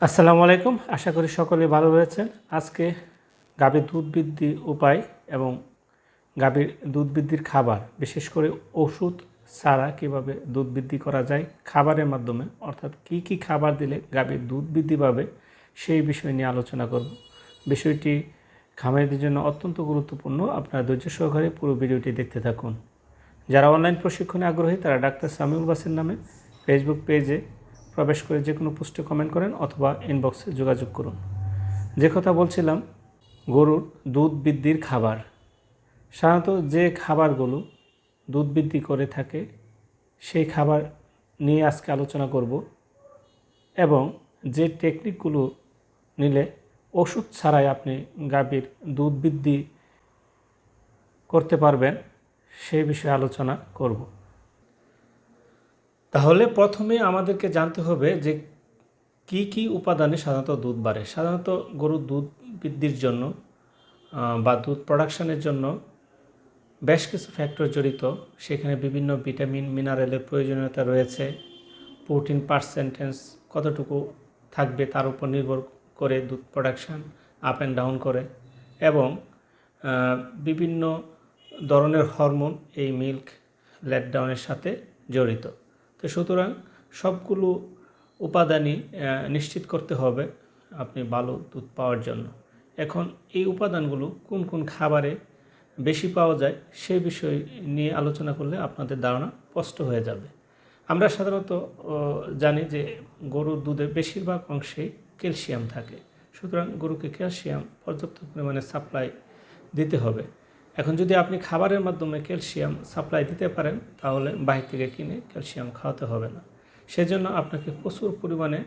আসসালামু আলাইকুম। আশা করি সকলে ভালো রয়েছেন। আজকে গাভীর দুধ বৃদ্ধি উপায় এবং গাভীর দুধ বৃদ্ধির খাবার, বিশেষ করে ওষুধ ছাড়া কীভাবে দুধ বৃদ্ধি করা যায় খাবারের মাধ্যমে, অর্থাৎ কি কি খাবার দিলে গাভীর দুধ বৃদ্ধি পাবে সেই বিষয় নিয়ে আলোচনা করব। বিষয়টি খামারিদের জন্য অত্যন্ত গুরুত্বপূর্ণ। আপনারা ধৈর্য সহকারে পুরো ভিডিওটি দেখতে থাকুন। যারা অনলাইন প্রশিক্ষণে আগ্রহী, তারা ডাক্তার সামিউল বাসের নামে ফেসবুক পেজে প্রবেশ করে যে কোনো পোস্টে কমেন্ট করেন অথবা ইনবক্সে যোগাযোগ করুন। যে কথা বলছিলাম, গরুর দুধ বৃদ্ধির খাবার। সাধারণত যে খাবারগুলো দুধ বৃদ্ধি করে থাকে, সেই খাবার নিয়ে আজকে আলোচনা করব এবং যে টেকনিকগুলো নিলে ওষুধ ছাড়াই আপনি গাভীর দুধ বৃদ্ধি করতে পারবেন, সেই বিষয়ে আলোচনা করব। তাহলে প্রথমে আমাদেরকে জানতে হবে যে কি কি উপাদানে সাধারণত দুধ বাড়ে। সাধারণত গরুর দুধ বৃদ্ধির জন্য বা দুধ প্রোডাকশানের জন্য বেশ কিছু ফ্যাক্টর জড়িত। সেখানে বিভিন্ন ভিটামিন মিনারেলের প্রয়োজনীয়তা রয়েছে। প্রোটিন পার্সেন্টেজ কতটুকু থাকবে তার উপর নির্ভর করে দুধ প্রোডাকশান আপ অ্যান্ড ডাউন করে এবং বিভিন্ন ধরনের হরমোন এই মিল্ক লেট ডাউনের সাথে জড়িত। তো সুতরাং সবগুলো উপাদানই নিশ্চিত করতে হবে আপনি ভালো দুধ পাওয়ার জন্য। এখন এই উপাদানগুলো কোন কোন খাবারে বেশি পাওয়া যায় সেই বিষয় নিয়ে আলোচনা করলে আপনাদের ধারণা স্পষ্ট হয়ে যাবে। আমরা সাধারণত জানি যে গরুর দুধে বেশিরভাগ অংশেই ক্যালসিয়াম থাকে। সুতরাং গরুকে ক্যালসিয়াম পর্যাপ্ত পরিমাণে সাপ্লাই দিতে হবে। এখন যদি আপনি খাবারের মাধ্যমে ক্যালসিয়াম সাপ্লাই দিতে পারেন, তাহলে বাহির থেকে কিনে ক্যালসিয়াম খাওয়াতে হবে না। সেজন্য আপনাকে প্রচুর পরিমাণে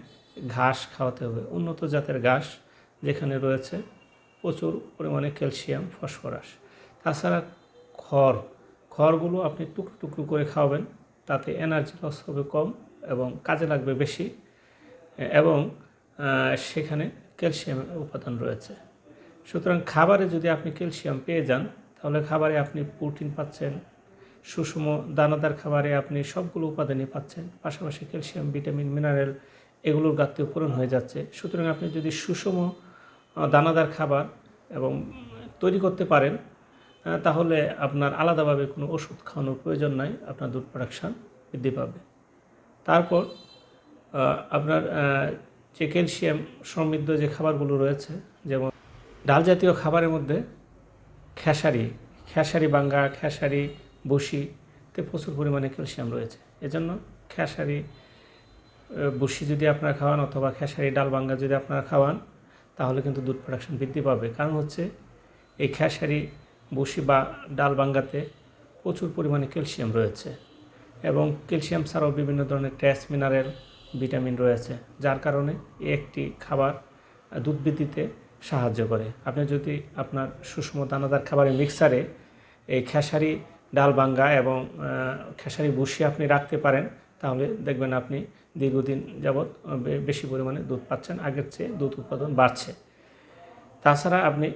ঘাস খাওয়াতে হবে, উন্নত জাতের ঘাস যেখানে রয়েছে, প্রচুর পরিমাণে ক্যালসিয়াম, ফসফরাস। তাছাড়া খড়, খড়গুলো আপনি টুকরো টুকরো করে খাওয়াবেন, তাতে এনার্জি লস হবে কম এবং কাজে লাগবে বেশি, এবং সেখানে ক্যালসিয়ামের উপাদান রয়েছে। সুতরাং খাবারে যদি আপনি ক্যালসিয়াম পেয়ে যান তাহলে খাবারে আপনি প্রোটিন পাচ্ছেন, সুষম দানাদার খাবারে আপনি সবগুলো উপাদানই পাচ্ছেন, পাশাপাশি ক্যালসিয়াম, ভিটামিন, মিনারেল এগুলোর ঘাটতিও পূরণ হয়ে যাচ্ছে। সুতরাং আপনি যদি সুষম দানাদার খাবার এবং তৈরি করতে পারেন তাহলে আপনার আলাদাভাবে কোনো ওষুধ খাওয়ানোর প্রয়োজন নাই, আপনার দুধ প্রোডাকশান বৃদ্ধি পাবে। তারপর আপনার যে ক্যালসিয়াম সমৃদ্ধ যে খাবারগুলো রয়েছে, যেমন ডাল জাতীয় খাবারের মধ্যে খেসারি খেসারি বাঙ্গা, খেসারি বসিতে প্রচুর পরিমাণে ক্যালসিয়াম রয়েছে। এজন্য খেসারি বসি যদি আপনারা খাওয়ান অথবা খেসারি ডাল বাঙ্গা যদি আপনারা খাওয়ান, তাহলে কিন্তু দুধ প্রোডাকশন বৃদ্ধি পাবে। কারণ হচ্ছে এই খেসারি, বসি বা ডাল বাঙ্গাতে প্রচুর পরিমাণে ক্যালসিয়াম রয়েছে এবং ক্যালসিয়াম ছাড়াও বিভিন্ন ধরনের ট্যাস মিনারেল ভিটামিন রয়েছে, যার কারণে একটি খাবার দুধ বৃদ্ধিতে সাহায্য করে। আপনি যদি আপনার সুষম দানাদার খাবারের মিক্সারে এই খেসারি, ডাল বাঙ্গা এবং খেসারি বসি আপনি রাখতে পারেন, তাহলে দেখবেন আপনি দীর্ঘদিন যাবৎ বেশি পরিমাণে দুধ পাচ্ছেন। আগের চেয়ে দুধ উৎপাদন বাড়ছে। তাছাড়া আপনি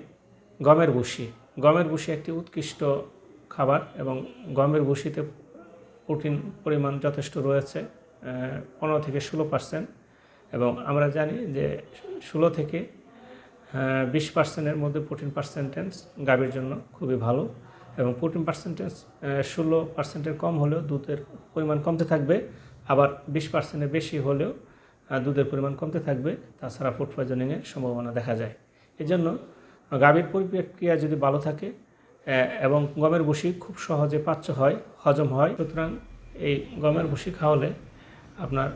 গমের ভুসি গমের ভুসি একটি উৎকৃষ্ট খাবার এবং গমের ভুসিতে প্রোটিন পরিমাণ যথেষ্ট রয়েছে পনেরো থেকে ষোলো পার্সেন্ট এবং আমরা জানি যে ষোলো থেকে বিশ পার্সেন্টের মধ্যে প্রোটিন পার্সেন্টেজ গাভীর জন্য খুবই ভালো এবং প্রোটিন পার্সেন্টেজ ষোলো পার্সেন্টের কম হলেও দুধের পরিমাণ কমতে থাকবে। আবার বিশ পার্সেন্টের বেশি হলেও দুধের পরিমাণ কমতে থাকবে। তাছাড়া ফুড পয়জনিংয়ের সম্ভাবনা দেখা যায়। এজন্য গাভীর পরিপ্রক্রিয়া যদি ভালো থাকে এবং গমের ভুসি খুব সহজে পাচ্য হয়, হজম হয়, সুতরাং এই গমের ভুসি খাওয়ালে আপনার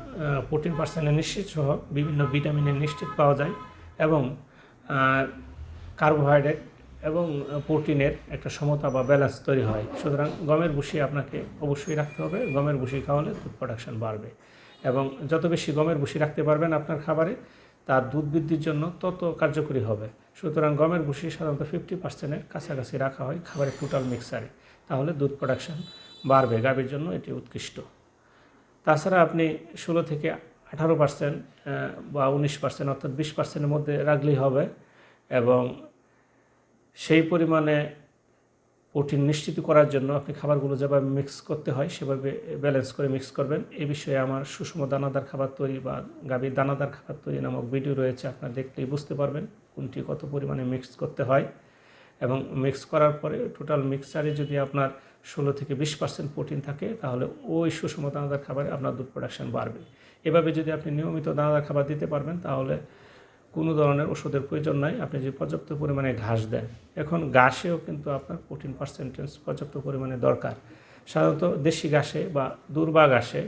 প্রোটিন পার্সেন্টের নিশ্চিত সহ বিভিন্ন ভিটামিনের নিশ্চিত পাওয়া যায় এবং কার্বোহাইড্রেট এবং প্রোটিনের একটা সমতা বা ব্যালেন্স তৈরি হয়। সুতরাং গমের ভুসি আপনাকে অবশ্যই রাখতে হবে। গমের ভুসি খাওয়ালে দুধ প্রোডাকশন বাড়বে এবং যত বেশি গমের ভুসি রাখতে পারবেন আপনার খাবারে, তার দুধ বৃদ্ধির জন্য তত কার্যকরী হবে। সুতরাং গমের ভুসি সাধারণত ফিফটি পার্সেন্টের কাছাকাছি রাখা হয় খাবারের টোটাল মিক্সারে তাহলে দুধ প্রোডাকশন বাড়বে। গাভীর জন্য এটি উৎকৃষ্ট। তাছাড়া আপনি ষোলো থেকে আঠারো পার্সেন্ট বা উনিশ পার্সেন্ট অর্থাৎ বিশ পার্সেন্টের মধ্যে রাখলেই হবে এবং সেই পরিমাণে প্রোটিন নিশ্চিত করার জন্য আপনি খাবারগুলো যেভাবে মিক্স করতে হয়, সেভাবে ব্যালেন্স করে মিক্স করবেন। এ বিষয়ে আমার সুষম দানাদার খাবার তৈরি বা গাভীর দানাদার খাবার তৈরি নামক ভিডিও রয়েছে, আপনারা দেখলেই বুঝতে পারবেন কোনটি কত পরিমাণে মিক্স করতে হয়। এবং মিক্স করার পরে টোটাল মিক্সচারে যদি আপনার ষোলো থেকে বিশ পার্সেন্ট প্রোটিন থাকে, তাহলে ওই সুষম দানাদার খাবারে আপনার দুধ প্রোডাকশান বাড়বে। এভাবে যদি আপনি নিয়মিত দানাদার খাবার দিতে পারবেন, তাহলে কোনো ধরনের ওষুধের প্রয়োজন নাই। আপনি যদি পর্যাপ্ত পরিমাণে ঘাস দেন, এখন ঘাসেও কিন্তু আপনার প্রোটিন পার্সেন্টেজ পর্যাপ্ত পরিমাণে দরকার। সাধারণত দেশি ঘাসে বা দুর্বা ঘাসে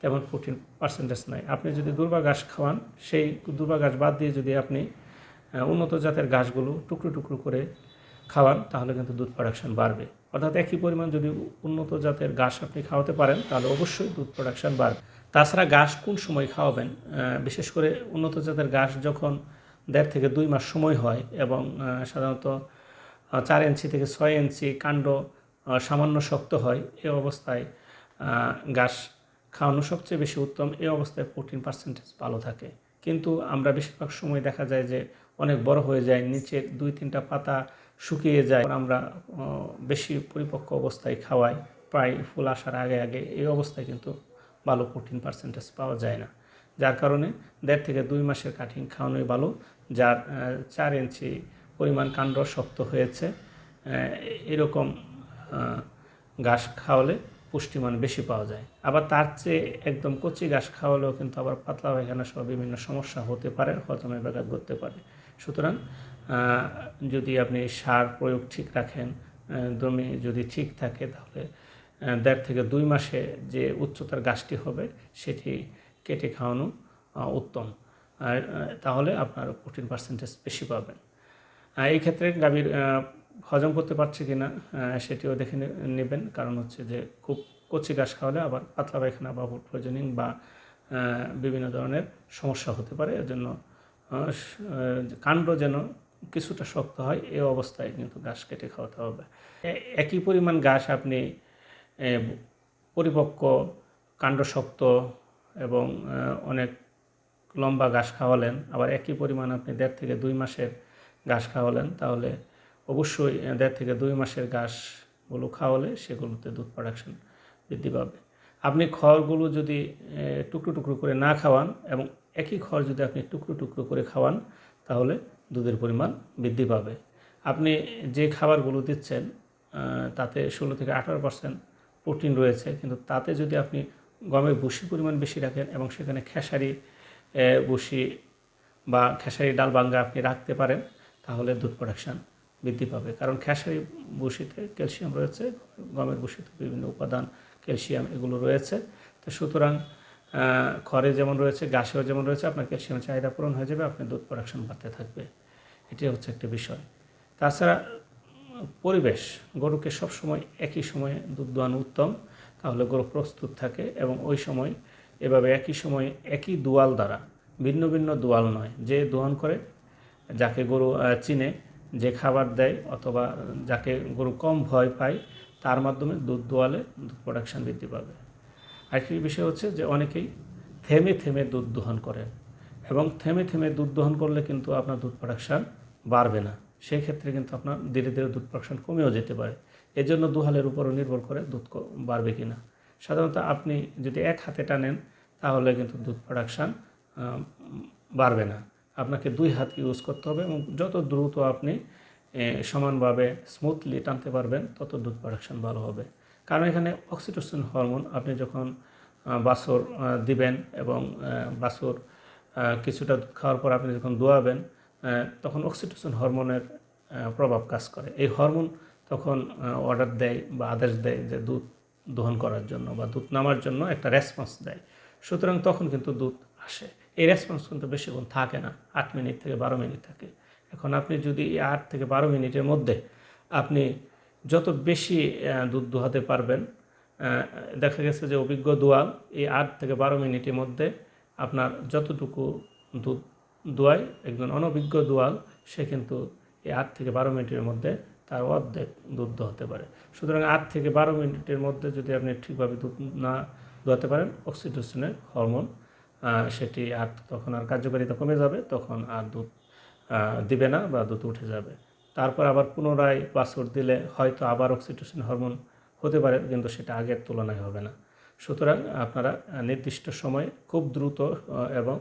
তেমন প্রোটিন পার্সেন্টেজ নাই। আপনি যদি দুর্বা ঘাস খাওয়ান, সেই দুর্বা ঘাস বাদ দিয়ে যদি আপনি উন্নত জাতের ঘাসগুলো টুকরো টুকরো করে খাওয়ান, তাহলে কিন্তু দুধ প্রোডাকশন বাড়বে। অর্থাৎ একই পরিমাণ যদি উন্নত জাতের ঘাস আপনি খাওয়াতে পারেন, তাহলে অবশ্যই দুধ প্রোডাকশন বাড়বে। তাছাড়া ঘাস কোন সময় খাওয়াবেন? বিশেষ করে উন্নত জাতের ঘাস যখন দেড় থেকে দুই মাস সময় হয় এবং সাধারণত চার ইঞ্চি থেকে ছয় ইঞ্চি কাণ্ড সামান্য শক্ত হয়, এ অবস্থায় ঘাস খাওয়ানো সবচেয়ে বেশি উত্তম। এই অবস্থায় প্রোটিন পার্সেন্টেজ ভালো থাকে। কিন্তু আমরা বেশিরভাগ সময় দেখা যায় যে অনেক বড় হয়ে যায়, নিচের দুই তিনটা পাতা শুকিয়ে যায় আমরা বেশি পরিপক্ক অবস্থায় খাওয়াই। প্রায় ফুল আসার আগে আগে এই অবস্থায় কিন্তু ভালো প্রোটিন পার্সেন্টেজ পাওয়া যায় না। যার কারণে দেড় থেকে দুই মাসের কাঠিং খাওয়ানোই ভালো যার চার ইঞ্চি পরিমাণ কাণ্ড শক্ত হয়েছে। এরকম ঘাস খাওয়ালে পুষ্টিমান বেশি পাওয়া যায়। আবার তার চেয়ে একদম কচি ঘাস খাওয়ালেও কিন্তু আবার পাতলা পায়খানা সহ বিভিন্ন সমস্যা হতে পারে হজমের ব্যাঘাত ঘটতে পারে। সুতরাং যদি আপনি সার প্রয়োগ ঠিক রাখেন জমি যদি ঠিক থাকে তাহলে দেড় থেকে দুই মাসে যে উচ্চতার গাছটি হবে, সেটি কেটে খাওয়ানো উত্তম। আর তাহলে আপনার প্রোটিন পার্সেন্টেজ বেশি পাবেন। এই ক্ষেত্রে গাভীর হজম করতে পারছে কি না সেটিও দেখে নেবেন। কারণ হচ্ছে যে খুব কচি ঘাস খাওয়ালে আবার পাতলা পায়খানা বা ফুড পয়জনিং বা বিভিন্ন ধরনের সমস্যা হতে পারে। এর জন্য কাণ্ড যেন কিছুটা শক্ত হয় এই অবস্থায় কিন্তু ঘাস কেটে খাওয়াতে হবে। একই পরিমাণ ঘাস আপনি পরিপক্ক কাণ্ড শক্ত এবং অনেক লম্বা ঘাস খাওয়ালেন। আবার একই পরিমাণ আপনি দেড় থেকে দুই মাসের ঘাস খাওয়ালেন, তাহলে অবশ্যই দেড় থেকে দুই মাসের ঘাসগুলো খাওয়ালে সেগুলোতে দুধ প্রোডাকশন বৃদ্ধি পাবে। আপনি খড়গুলো যদি টুকরো টুকরো করে না খাওয়ান এবং একই খড় যদি আপনি টুকরো টুকরো করে খাওয়ান, তাহলে দুধের পরিমাণ বৃদ্ধি পাবে। আপনি যে খাবারগুলো দিচ্ছেন তাতে ষোলো থেকে আঠারো পার্সেন্ট প্রোটিন রয়েছে, কিন্তু তাতে যদি আপনি গমের ভুসি পরিমাণ বেশি রাখেন এবং সেখানে খেসারি ভুসি বা খেসারি ডাল বাঙ্গা আপনি রাখতে পারেন, তাহলে দুধ প্রোডাকশান বৃদ্ধি পাবে। কারণ খেসারি ভুসিতে ক্যালসিয়াম রয়েছে, গমের ভুসিতে বিভিন্ন উপাদান, ক্যালসিয়াম এগুলো রয়েছে। তো সুতরাং খড়ে যেমন রয়েছে ঘাসেও যেমন রয়েছে, আপনার ক্যালসিয়ামের চাহিদা পূরণ হয়ে যাবে আপনার দুধ প্রোডাকশন বাড়তে থাকবে। এটি হচ্ছে একটি বিষয়। তাছাড়া পরিবেশ, গরুকে সবসময় একই সময়ে দুধ দোয়ানো উত্তম, তাহলে গরু প্রস্তুত থাকে এবং ওই সময় এভাবে একই সময়ে একই দোয়াল দ্বারা, ভিন্ন ভিন্ন দোয়াল নয়, যে দোয়ান করে, যাকে গরু চিনে, যে খাবার দেয় অথবা যাকে গরু কম ভয় পায়, তার মাধ্যমে দুধ দোয়ালে দুধ প্রোডাকশন বৃদ্ধি পাবে। আরেকটি বিষয় হচ্ছে যে অনেকেই থেমে থেমে দুধ দোহন করেন এবং থেমে থেমে দুধ দোহন করলে কিন্তু আপনার দুধ প্রোডাকশান বাড়বে না। সেই ক্ষেত্রে কিন্তু আপনার ধীরে ধীরে দুধ প্রোডাকশন কমেও যেতে পারে। এজন্য দুহালের উপরও নির্ভর করে দুধ বাড়বে কি না সাধারণত আপনি যদি এক হাতে টানেন, তাহলে কিন্তু দুধ প্রোডাকশান বাড়বে না। আপনাকে দুই হাত ইউজ করতে হবে এবং যত দ্রুত আপনি সমানভাবে স্মুথলি টানতে পারবেন, তত দুধ প্রোডাকশন ভালো হবে। কারণ এখানে অক্সিটোসিন হরমোন আপনি যখন বাছর দিবেন এবং বাছুর কিছুটা দুধ খাওয়ার পর আপনি যখন দোয়াবেন তখন অক্সিটোসিন হরমোনের প্রভাব কাজ করে। এই হরমোন তখন অর্ডার দেয় বা আদেশ দেয় যে দুধ দহন করার জন্য বা দুধ নামার জন্য একটা রেসপন্স দেয়। সুতরাং তখন কিন্তু দুধ আসে। এই রেসপন্স কিন্তু বেশিক্ষণ থাকে না। আট মিনিট থেকে বারো মিনিট থাকে। এখন আপনি যদি আট থেকে বারো মিনিটের মধ্যে আপনি যত বেশি দুধ দোহাতে পারবেন দেখা গেছে যে অভিজ্ঞ দোয়াল এই আট থেকে বারো মিনিটের মধ্যে আপনার যতটুকু দুধ দোয়ায় একজন অনভিজ্ঞ দোয়াল, সে কিন্তু এই আট থেকে বারো মিনিটের মধ্যে তার অর্ধেক দুধ দোহাতে পারে। সুতরাং আট থেকে বারো মিনিটের মধ্যে যদি আপনি ঠিকভাবে দুধ না দোয়াতে পারেন, অক্সিটোসিনের হরমোন সেটি আর তখন আর কার্যকারিতা কমে যাবে, তখন আর দুধ দিবে না বা দুধ উঠে যাবে। তারপর আবার পুনরায় বাছুর দিলে হয়তো আবার অক্সিটোসিন হরমোন হতে পারে, কিন্তু সেটা আগের তুলনায় হবে না। সুতরাং আপনারা নির্দিষ্ট সময়ে খুব দ্রুত এবং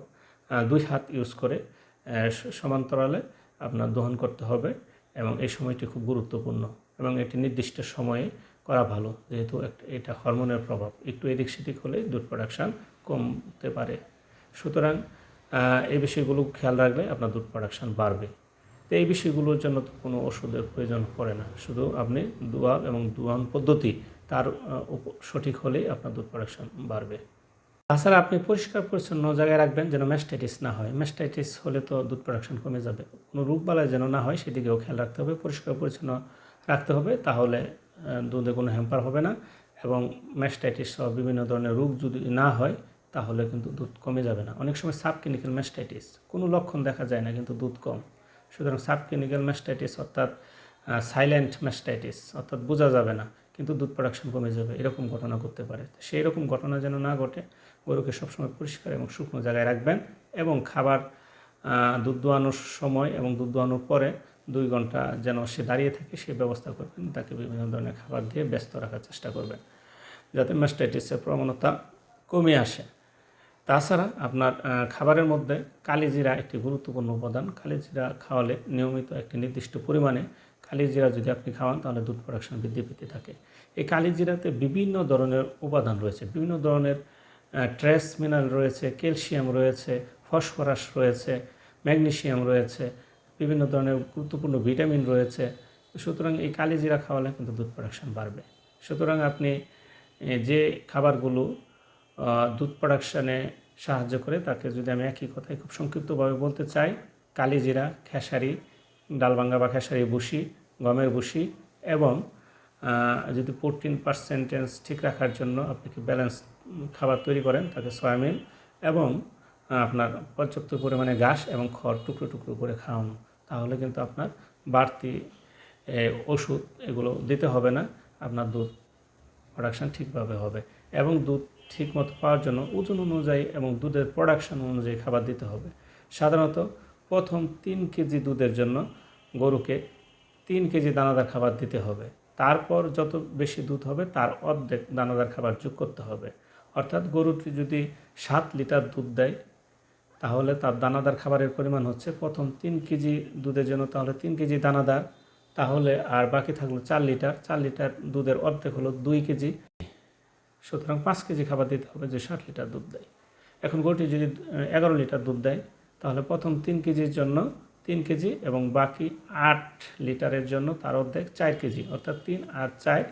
দুই হাত ইউজ করে সমান্তরালে আপনার দহন করতে হবে এবং এই সময়টি খুব গুরুত্বপূর্ণ এবং এটি নির্দিষ্ট সময়ে করা ভালো, যেহেতু এটা হরমোনের প্রভাব। একটু এদিক সেদিক হলে দুধ প্রোডাকশান কমতে পারে। সুতরাং এই বিষয়গুলো খেয়াল রাখলে আপনার দুধ প্রোডাকশান বাড়বে। তো এই বিষয়গুলোর জন্য তো কোনো ওষুধের প্রয়োজন পড়ে না। শুধু আপনি দোয়া এবং দোয়ান পদ্ধতি তার সঠিক হলেই আপনার দুধ প্রোডাকশন বাড়বে। তাছাড়া আপনি পরিষ্কার পরিচ্ছন্ন জায়গায় রাখবেন যেন ম্যাস্টাইটিস না হয়। ম্যাস্টাইটিস হলে তো দুধ প্রোডাকশন কমে যাবে। কোনো রোগবালাই যেন না হয় সেদিকেও খেয়াল রাখতে হবে, পরিষ্কার পরিচ্ছন্ন রাখতে হবে। তাহলে দুধে কোনো হ্যাম্পার হবে না এবং ম্যাস্টাইটিস সহ বিভিন্ন ধরনের রোগ যদি না হয়, তাহলে কিন্তু দুধ কমে যাবে না। অনেক সময় সাব ক্লিনিক্যাল ম্যাস্টাইটিস, কোনো লক্ষণ দেখা যায় না কিন্তু দুধ কম। সুতরাং সাব ক্লিনিক্যাল ম্যাস্টাইটিস অর্থাৎ সাইলেন্ট ম্যাস্টাইটিস অর্থাৎ বোঝা যাবে না। কিন্তু দুধ প্রোডাকশন কমে যাবে, এরকম ঘটনা করতে পারে। সেই রকম ঘটনা যেন না ঘটে, গরুকে সবসময় পরিষ্কার এবং শুকনো জায়গায় রাখবেন এবং খাবার দুধ দোয়ানোর সময় এবং দুধ দোয়ানোর পরে দুই ঘণ্টা যেন সে দাঁড়িয়ে থাকে, সে ব্যবস্থা করবেন। তাকে বিভিন্ন ধরনের খাবার দিয়ে ব্যস্ত রাখার চেষ্টা করবেন, যাতে ম্যাস্টাইটিসের প্রবণতা কমে আসে। তাছাড়া আপনার খাবারের মধ্যে কালিজিরা একটি গুরুত্বপূর্ণ উপাদান। কালিজিরা খাওয়ালে নিয়মিত একটি নির্দিষ্ট পরিমাণে কালিজিরা যদি আপনি খাওয়ান, তাহলে দুধ প্রোডাকশন বৃদ্ধি পেতে থাকে। এই কালিজিরাতে বিভিন্ন ধরনের উপাদান রয়েছে। বিভিন্ন ধরনের ট্রেস মিনারেল রয়েছে ক্যালসিয়াম রয়েছে ফসফরাস রয়েছে ম্যাগনেশিয়াম রয়েছে, বিভিন্ন ধরনের গুরুত্বপূর্ণ ভিটামিন রয়েছে। সুতরাং এই কালিজিরা খাওয়ালে কিন্তু দুধ প্রোডাকশন বাড়বে। সুতরাং আপনি যে খাবারগুলো দুধ প্রোডাকশানে সাহায্য করে, তাকে যদি আমি একই কথায় খুব সংক্ষিপ্তভাবে বলতে চাই কালিজিরা খেসারি, ডালবাঙ্গা বা খেসারি বুসি গমের বুসি এবং যদি প্রোটিন পার্সেন্টেজ ঠিক রাখার জন্য আপনি কি ব্যালেন্স খাবার তৈরি করেন, তাকে সয়াবিন এবং আপনার পর্যাপ্ত পরিমাণে ঘাস এবং খড় টুকরো টুকরো করে খাওয়ানো। তাহলে কিন্তু আপনার বাড়তি ওষুধ এগুলো দিতে হবে না, আপনার দুধ প্রোডাকশান ঠিকভাবে হবে এবং দুধ ঠিক মতো পাওয়ার জন্য ওজন অনুযায়ী এবং দুধের প্রোডাকশান অনুযায়ী খাবার দিতে হবে। সাধারণত প্রথম তিন কেজি দুধের জন্য গরুকে তিন কেজি দানাদার খাবার দিতে হবে। তারপর যত বেশি দুধ হবে, তার অর্ধেক দানাদার খাবার যোগ করতে হবে। অর্থাৎ গরুটি যদি সাত লিটার দুধ দেয়, তাহলে তার দানাদার খাবারের পরিমাণ হচ্ছে প্রথম তিন কেজি দুধের জন্য তাহলে তিন কেজি দানাদার, তাহলে আর বাকি থাকল চার লিটার। চার লিটার দুধের অর্ধেক হলো দুই কেজি। সুতরাং পাঁচ কেজি খাবার দিতে হবে যে ষাট লিটার দুধ দেয়। এখন গরুটি যদি এগারো লিটার দুধ দেয়, তাহলে প্রথম তিন কেজির জন্য তিন কেজি এবং বাকি আট লিটারের জন্য তার অর্ধেক চার কেজি, অর্থাৎ তিন আর চার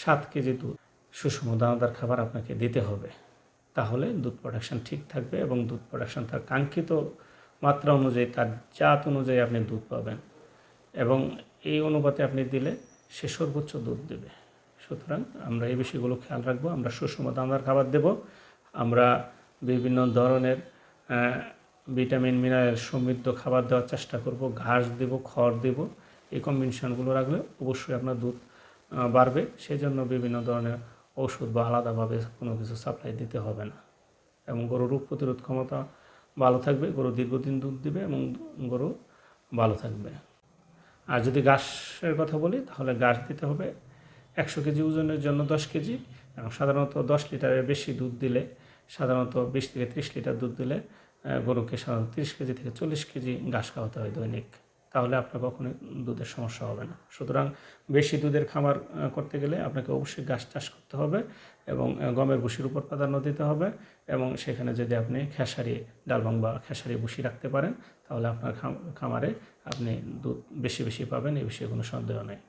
সাত কেজি দুধ। সুষম দানাদার খাবার আপনাকে দিতে হবে। তাহলে দুধ প্রোডাকশন ঠিক থাকবে এবং দুধ প্রোডাকশান তার কাঙ্ক্ষিত মাত্রা অনুযায়ী, তার জাত অনুযায়ী আপনি দুধ পাবেন এবং এই অনুপাতে আপনি দিলে সে সর্বোচ্চ দুধ দেবে। সুতরাং আমরা এই বিষয়গুলো খেয়াল রাখব, আমরা সুষম দানাদার খাবার দেব, আমরা বিভিন্ন ধরনের ভিটামিন, মিনারেল সমৃদ্ধ খাবার দেওয়ার চেষ্টা করব। ঘাস দেব, খড় দেব, এই কম্বিনেশনগুলো রাখলে অবশ্যই আপনার দুধ বাড়বে। সেই জন্য বিভিন্ন ধরনের ওষুধ বা আলাদাভাবে কোনো কিছু সাপ্লাই দিতে হবে না। এবং গরুর রোগ প্রতিরোধ ক্ষমতা ভালো থাকবে, গরু দীর্ঘদিন দুধ দিবে এবং গরু ভালো থাকবে। আর যদি ঘাসের কথা বলি, তাহলে ঘাস দিতে হবে একশো কেজি ওজনের জন্য দশ কেজি এবং সাধারণত দশ লিটারের বেশি দুধ দিলে, সাধারণত বিশ থেকে ত্রিশ লিটার দুধ দিলে গরুকে সাধারণত তিরিশ কেজি থেকে চল্লিশ কেজি ঘাস খাওয়াতে হয় দৈনিক। তাহলে আপনার কখনোই দুধের সমস্যা হবে না। সুতরাং বেশি দুধের খামার করতে গেলে আপনাকে অবশ্যই ঘাস চাষ করতে হবে এবং গমের ভুসির উপর প্রাধান্য দিতে হবে এবং সেখানে যদি আপনি খেসারি, ডালবাং বা খেসারি ভুসি রাখতে পারেন, তাহলে আপনার খামারে আপনি দুধ বেশি বেশি পাবেন এই বিষয়ে কোনো সন্দেহ নেই।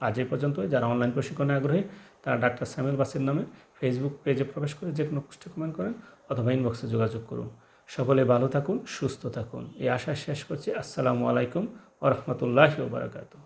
আজ এই পর্যন্তই। যারা অনলাইন প্রশিক্ষণে আগ্রহী, তারা ডাক্তার সামিল বাসির নামে ফেসবুক পেজে প্রবেশ করে যে কোনো পোস্টে কমেন্ট করেন। অথবা ইনবক্সে যোগাযোগ করুন। সকলে ভালো থাকুন, সুস্থ থাকুন। এই আশা শেষ করছি। আসসালামু আলাইকুম ওরহমতুল্লাহি ওবরাকাতু